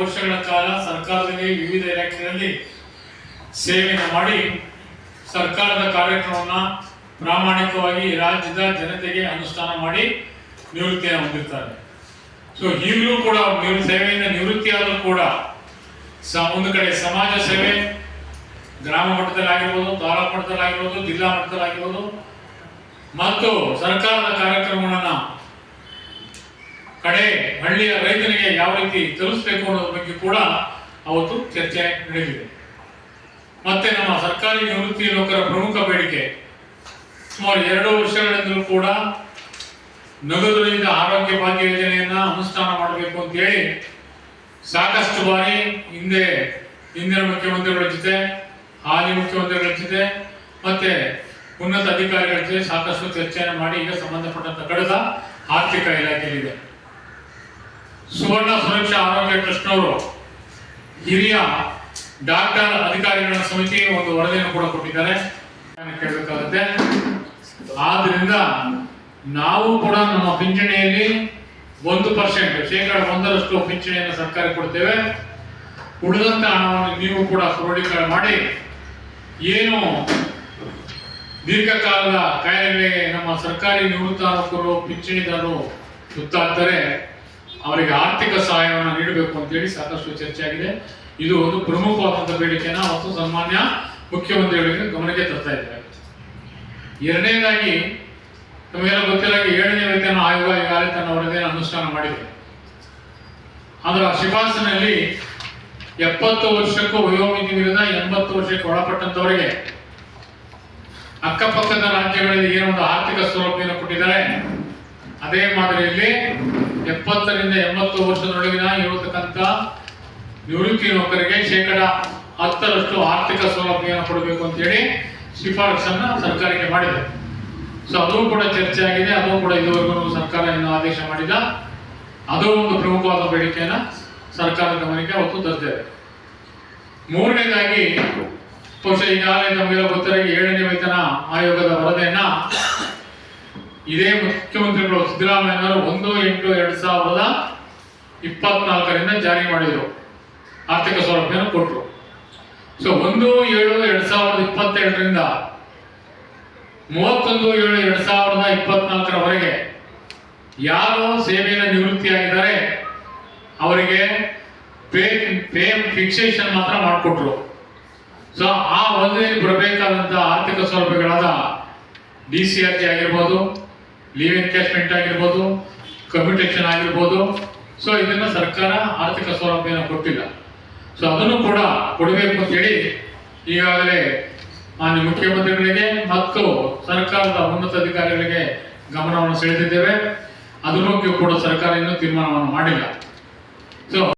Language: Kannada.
ವರ್ಷಗಳ ಕಾಲ ಸರ್ಕಾರದಲ್ಲಿ ವಿವಿಧ ಇಲಾಖೆಗಳಲ್ಲಿ ಸೇವೆಯನ್ನು ಮಾಡಿ ಸರ್ಕಾರದ ಕಾರ್ಯಕ್ರಮವನ್ನ ಪ್ರಾಮಾಣಿಕವಾಗಿ ರಾಜ್ಯದ ಜನತೆಗೆ ಅನುಷ್ಠಾನ ಮಾಡಿ ನಿವೃತ್ತಿಯನ್ನು ಹೊಂದಿರ್ತಾರೆ. ಸೊ ಈಗಲೂ ಕೂಡ ಸೇವೆಯಿಂದ ನಿವೃತ್ತಿಯಾದರೂ ಕೂಡ ಸ, ಒಂದು ಕಡೆ ಸಮಾಜ ಸೇವೆ, ಗ್ರಾಮ ಮಟ್ಟದಲ್ಲಿ ಆಗಿರ್ಬೋದು ತಾಲೂಕು ಮಟ್ಟದಲ್ಲಿ ಆಗಿರ್ಬೋದು ಜಿಲ್ಲಾ ಮಟ್ಟದಲ್ಲಿ ಆಗಿರ್ಬೋದು ಮತ್ತು ಸರ್ಕಾರದ ಕಾರ್ಯಕ್ರಮಗಳನ್ನ ಕಡೆ ಹಳ್ಳಿಯ ರೈತನಿಗೆ ಯಾವ ರೀತಿ ತಲುಪಿಸಬೇಕು ಅನ್ನೋದ್ರ ಬಗ್ಗೆ ಕೂಡ ಅವತ್ತು ಚರ್ಚೆ ನಡೆದಿದೆ. ಮತ್ತೆ ನಮ್ಮ ಸರ್ಕಾರಿ ನಿವೃತ್ತಿ ನೌಕರ ಪ್ರಮುಖ ಬೇಡಿಕೆ. ಸುಮಾರು ಎರಡು ವರ್ಷಗಳಿಂದಲೂ ಕೂಡ ನಗದು ರಹಿತ ಆರೋಗ್ಯ ಭಾಗ್ಯ ಯೋಜನೆಯನ್ನ ಅನುಷ್ಠಾನ ಮಾಡಬೇಕು ಅಂತ ಹೇಳಿ ಸಾಕಷ್ಟು ಬಾರಿ ಹಿಂದೆ ಹಿಂದಿನ ಮುಖ್ಯಮಂತ್ರಿಗಳ ಜೊತೆ, ಹಾಲಿ ಮುಖ್ಯಮಂತ್ರಿಗಳ ಜೊತೆ, ಮತ್ತೆ ಉನ್ನತ ಅಧಿಕಾರಿಗಳ ಜೊತೆ ಸಾಕಷ್ಟು ಚರ್ಚೆಯನ್ನು ಮಾಡಿ ಈಗ ಸಂಬಂಧಪಟ್ಟಂತ ಕಡತ ಆರ್ಥಿಕ ಇಲಾಖೆಯಲ್ಲಿದೆ. ಸುವರ್ಣ ಸುರಕ್ಷಾ ಆರೋಗ್ಯ ಟ್ರಸ್ಟ್ನವರು ಹಿರಿಯ ಡಾಕ್ಟರ್ ಅಧಿಕಾರಿಗಳ ಸಮಿತಿ ಒಂದು ವರದಿಯನ್ನು ಕೂಡ ಕೊಟ್ಟಿದ್ದಾರೆ. ಕೇಳಬೇಕಾಗುತ್ತೆ. ಆದ್ರಿಂದ ನಾವು ಕೂಡ ನಮ್ಮ ಪಿಂಚಣಿಯಲ್ಲಿ ಒಂದು ಪರ್ಸೆಂಟ್ ಶೇಕಡ ಒಂದರಷ್ಟು ಪಿಂಚಣಿಯನ್ನು ಸರ್ಕಾರ ಕೊಡ್ತೇವೆ. ಉಳಿದಂತ ಹಣವನ್ನು ನೀವು ಕೂಡ ಕ್ರೋಢೀಕರಣ ಮಾಡಿ, ಏನು ದೀರ್ಘಕಾಲದ ಕಾಯಿಲೆಗಳಿಗೆ ನಮ್ಮ ಸರ್ಕಾರಿ ನಿವೃತ್ತ ಪಿಂಚಣಿದಾರರು ತುತ್ತಾಗ್ತಾರೆ ಅವರಿಗೆ ಆರ್ಥಿಕ ಸಹಾಯವನ್ನು ನೀಡಬೇಕು ಅಂತೇಳಿ ಸಾಕಷ್ಟು ಚರ್ಚೆ ಆಗಿದೆ. ಇದು ಒಂದು ಪ್ರಮುಖವಾದಂತಹ ಬೇಡಿಕೆನ ಮತ್ತು ಸನ್ಮಾನ್ಯ ಮುಖ್ಯಮಂತ್ರಿಗಳಿಗೆ ಗಮನಕ್ಕೆ ತರ್ತಾ ಇದ್ದಾರೆ. ಎರಡನೇದಾಗಿ, ನಮಗೆಲ್ಲ ಗೊತ್ತಿಲ್ಲ ಏಳನೇ ವೇತನ ಆಯೋಗ ಈಗಾಗಲೇ ತನ್ನ ವರದಿಯನ್ನು ಅನುಷ್ಠಾನ ಮಾಡಿದೆ. ಅದರ ಶಿಫಾರಸಿನಲ್ಲಿ ಎಪ್ಪತ್ತು ವರ್ಷಕ್ಕೂ ವಯೋಮಿತಿ ವಿರುದ್ಧ ಎಂಬತ್ತು ವರ್ಷಕ್ಕೆ ಒಳಪಟ್ಟಂತವರಿಗೆ ಅಕ್ಕಪಕ್ಕದ ರಾಜ್ಯಗಳಲ್ಲಿ ಏನೊಂದು ಆರ್ಥಿಕ ಅದೇ ಮಾದರಿಯಲ್ಲಿ ಎಪ್ಪತ್ತರಿಂದ ಎಂಬತ್ತು ವರ್ಷದೊಳಗಿನ ಇರತಕ್ಕಂಥ ನಿವೃತ್ತಿ ನೌಕರಿಗೆ ಶೇಕಡ ಹತ್ತರಷ್ಟು ಆರ್ಥಿಕ ಸೌಲಭ್ಯವನ್ನು ಕೊಡಬೇಕು ಅಂತೇಳಿ ಶಿಫಾರಸನ್ನ ಸರ್ಕಾರಕ್ಕೆ ಮಾಡಿದೆ. ಸೊ ಅದು ಕೂಡ ಚರ್ಚೆ ಆಗಿದೆ, ಅದು ಕೂಡ ಇದುವರೆಗೂ ಸರ್ಕಾರ ಇನ್ನು ಆದೇಶ ಮಾಡಿಲ್ಲ. ಅದು ಒಂದು ಪ್ರಮುಖವಾದ ಬೇಡಿಕೆಯನ್ನ ಸರ್ಕಾರದ ಗಮನಕ್ಕೆ ಅವತ್ತು ತರ್ತೇವೆ ಮೂರನೇದಾಗಿ, ಬಹುಶಃ ಈಗಾಗಲೇ ನಮಗೆಲ್ಲ ಗೊತ್ತಿರೋ ಏಳನೇ ವೇತನ ಆಯೋಗದ ವರದಿಯನ್ನ ಇದೇ ಮುಖ್ಯಮಂತ್ರಿಗಳು ಸಿದ್ದರಾಮಯ್ಯನವರು ಒಂದು ಎಂಟು ಎರಡು ಸಾವಿರದ ಇಪ್ಪತ್ನಾಲ್ಕರಿಂದ ಜಾರಿ ಮಾಡಿದರು. ಆರ್ಥಿಕ ಸೌಲಭ್ಯನ ಕೊಟ್ಟರು ಸೊ ಒಂದು ಏಳು ಎರಡು ಸಾವಿರದ ಇಪ್ಪತ್ತೆರಡರಿಂದ ಮೂವತ್ತೊಂದು ಏಳು ಎರಡು ಸಾವಿರದ ಇಪ್ಪತ್ನಾಲ್ಕರವರೆಗೆ ಯಾರು ಸೇವೆಯಿಂದ ನಿವೃತ್ತಿಯಾಗಿದ್ದಾರೆ, ಅವರಿಗೆ ಪೇ ಪೇ ಫಿಕ್ಸೇಷನ್ ಮಾತ್ರ ಮಾಡಿಕೊಟ್ರು. ಸೊ ಆ ವರದಿಯಲ್ಲಿ ಬರಬೇಕಾದಂಥ ಆರ್ಥಿಕ ಸೌಲಭ್ಯಗಳಾದ ಡಿ ಸಿ ಆರ್ ಟಿ ಆಗಿರ್ಬೋದು ಲೀವ್ ಎನ್ಕ್ಯಾಶ್ಮೆಂಟ್ ಆಗಿರ್ಬೋದು ಕಮ್ಯುಟೇಷನ್ ಆಗಿರ್ಬೋದು. ಸೊ ಇದನ್ನ ಸರ್ಕಾರ ಆರ್ಥಿಕ ಸೌಲಭ್ಯನ ಕೊಟ್ಟಿಲ್ಲ. ಸೊ ಅದನ್ನು ಕೂಡ ಕೊಡಬೇಕು ಅಂತೇಳಿ ಈಗಾಗಲೇ ಮಾನ್ಯ ಮುಖ್ಯಮಂತ್ರಿಗಳಿಗೆ ಮತ್ತು ಸರ್ಕಾರದ ಉನ್ನತ ಅಧಿಕಾರಿಗಳಿಗೆ ಗಮನವನ್ನು ಸೆಳೆದಿದ್ದೇವೆ. ಅದರ ಕೂಡ ಸರ್ಕಾರ ಇನ್ನೂ ತೀರ್ಮಾನವನ್ನು ಮಾಡಿಲ್ಲ. ಸೊ